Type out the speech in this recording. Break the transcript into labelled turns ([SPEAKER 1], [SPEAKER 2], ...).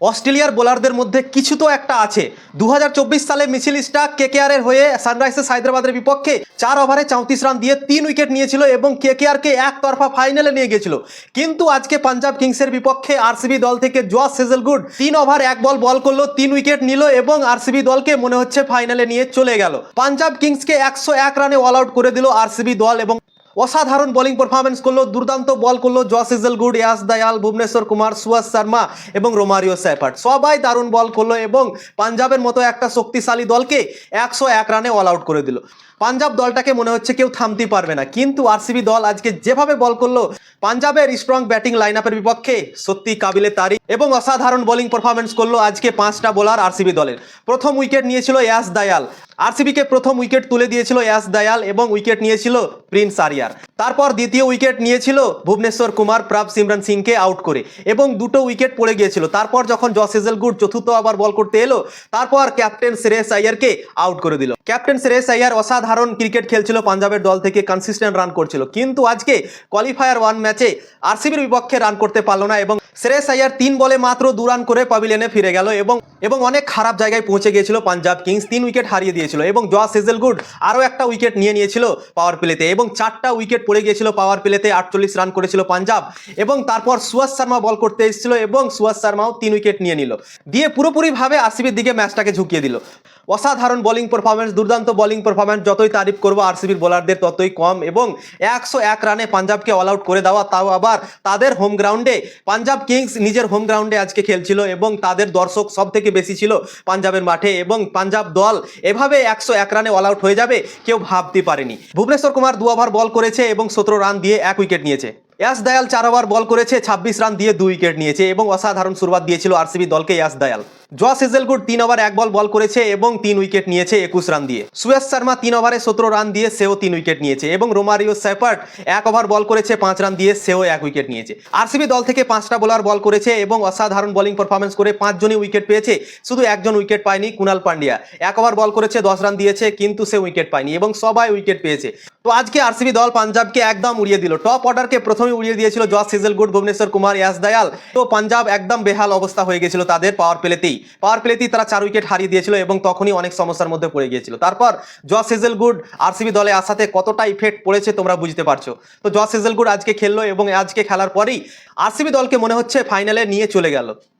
[SPEAKER 1] অস্ট্রেলিয়ার বোলারদের মধ্যে কিছু তো একটা আছে। দুহাজার চব্বিশ সালে মিছিল স্টাক কেকেআরের হয়ে সানরাইজার্স হায়দ্রাবাদের বিপক্ষে চার ওভারে চৌত্রিশ রান দিয়ে তিন উইকেট নিয়েছিল এবং কেকেআরকে একতরফা ফাইনালে নিয়ে গেছিল কিন্তু আজকে পাঞ্জাব কিংসের বিপক্ষে আরসিবি দল থেকে জোয়াস সেজেলগুড তিন ওভার এক বল বল করল, তিন উইকেট নিল এবং আরসিবি দলকে মনে হচ্ছে ফাইনালে নিয়ে চলে গেল। পাঞ্জাব কিংসকে একশো এক রানে অল আউট করে দিল আরসিবি দল এবং অসাধারণ বোলিং পারফরমেন্স করল, দুর্দান্ত বল করল জস ইজল গুড ইয়াস দয়াল, ভুবনেশ্বর কুমার সুয়াস শর্মা এবং রোমারিও স্যাফার্ট সবাই দারুণ বল করল এবং পাঞ্জাবের মতো একটা শক্তিশালী দলকে একশো এক রানে অল আউট করে দিল। পাঞ্জাব দলটাকে মনে হচ্ছে কেউ থামতে পারবে না, কিন্তু আরসিবি দল আজকে যেভাবে বল করল, পাঞ্জাবের স্ট্রং ব্যাটিং লাইন আপের বিপক্ষে সত্যি কাবিলে তারিফ এবং অসাধারণ বোলিং পারফরমেন্স করল আজকে পাঁচটা বোলার আরসিবি দলের। প্রথম উইকেট নিয়েছিল ইয়াস দয়াল। আরসিবিকে প্রথম উইকেট তুলে দিয়েছিল ইয়াস দয়াল এবং উইকেট নিয়েছিল প্রিন্স আরিয়ার। তারপর দ্বিতীয় উইকেট নিয়েছিল ভুবনেশ্বর কুমার প্রাপ সিমরান সিংকে আউট করে এবং দুটো উইকেট পড়ে গিয়েছিল। তারপর যখন জস গুড চতুর্থ আবার বল করতে এলো, তারপর ক্যাপ্টেন শ্রেয়স আইয়ারকে আউট করে দিল। ক্যাপ্টেন শ্রেয়স আইয়ার অসাধারণ ক্রিকেট খেলছিল, পাঞ্জাবের দল থেকে কনসিস্টেন্ট রান করছিল। কিন্তু আজকে কোয়ালিফায়ার ওয়ান ম্যাচে আরসিবির বিপক্ষে রান করতে পারল না এবং শ্রেয়স আইয়ার তিন বলে মাত্র দু রান করে পাবিলেনে ফিরে গেল এবং এবং অনেক খারাপ জায়গায় পৌঁছে গিয়েছিল পাঞ্জাব কিংস। তিন উইকেট হারিয়ে দিয়েছিল এবং জস গুড আরও একটা উইকেট নিয়ে নিয়েছিল পাওয়ার প্লেতে এবং চারটা উইকেট পড়ে গিয়েছিল পাওয়ার প্লেতে আটচল্লিশ রান করেছিল পাঞ্জাব এবং তারপর সুয়াস শর্মা বল করতে এসেছিল এবং সুয়াস শর্মাও তিন উইকেট নিয়ে নিল। দিয়ে পুরোপুরিভাবে আরসিবির দিকে ম্যাচটাকে ঝুঁকিয়ে দিল। অসাধারণ বোলিং পারফরমেন্স দুর্দান্ত বোলিং পারফরমেন্স যতই তারিফ করব আরসিবির বোলারদের ততই কম এবং একশো এক রানে পাঞ্জাবকে অল আউট করে দেওয়া, তাও আবার তাদের হোম গ্রাউন্ডে পাঞ্জাব কিংস নিজের হোম গ্রাউন্ডে আজকে খেলছিল এবং তাদের দর্শক সব থেকে বেশি ছিল পাঞ্জাবের মাঠে এবং পাঞ্জাব দল এভাবে একশো এক রানে অল আউট হয়ে যাবে কেউ ভাবতে পারেনি। ভুবনেশ্বর কুমার দু ওভার বল করেছে এবং সতেরো রান দিয়ে এক উইকেট নিয়েছে। ইয়াস দয়াল চার ওভার বল করেছে, ছাব্বিশ রান দিয়ে দুই উইকেট নিয়েছে এবং অসাধারণ শুরুয়াত দিয়েছিল আরসিবি দলকে ইয়াস দয়াল। জস হেজেলগুড তিন ওভার এক বল বল করেছে এবং তিন উইকেট নিয়েছে একুশ রান দিয়ে। সুয়েশ শর্মা তিন ওভারে সতেরো রান দিয়ে সেও তিন উইকেট নিয়েছে এবং রোমারিও স্যাপার্ট এক ওভার বল করেছে, পাঁচ রান দিয়ে সেও এক উইকেট নিয়েছে। আরসিবি দল থেকে পাঁচটা বোলার বল করেছে এবং অসাধারণ বোলিং পারফরমেন্স করে পাঁচজনই উইকেট পেয়েছে, শুধু একজন উইকেট পায়নি কুনাল পান্ডিয়া। এক ওভার বল করেছে, দশ রান দিয়েছে, কিন্তু সে উইকেট পায়নি এবং সবাই উইকেট পেয়েছে। তো আজকে আরসিবি দল পাঞ্জাবকে একদম উড়িয়ে দিল। টপ অর্ডারকে প্রথমে উড়িয়ে দিয়েছিল জস সিজেলগুড ভুবনেশ্বর কুমার ইয়াস দয়াল। তো পাঞ্জাব একদম বেহাল অবস্থা হয়ে গেছিল তাদের পাওয়ার প্লেতেই পাওয়ার প্লেতেই তারা চার উইকেট হারিয়ে দিয়েছিল এবং তখনই অনেক সমস্যার মধ্যে পড়ে গিয়েছিল। তারপর জস সিজেলগুড আরসিবি দলে আসাতে কতটা ইফেক্ট পড়েছে তোমরা বুঝতে পারছ। তো জস হেজেলগুড আজকে খেললো এবং আজকে খেলার পরেই আরসিবি দলকে মনে হচ্ছে ফাইনালে নিয়ে চলে গেল।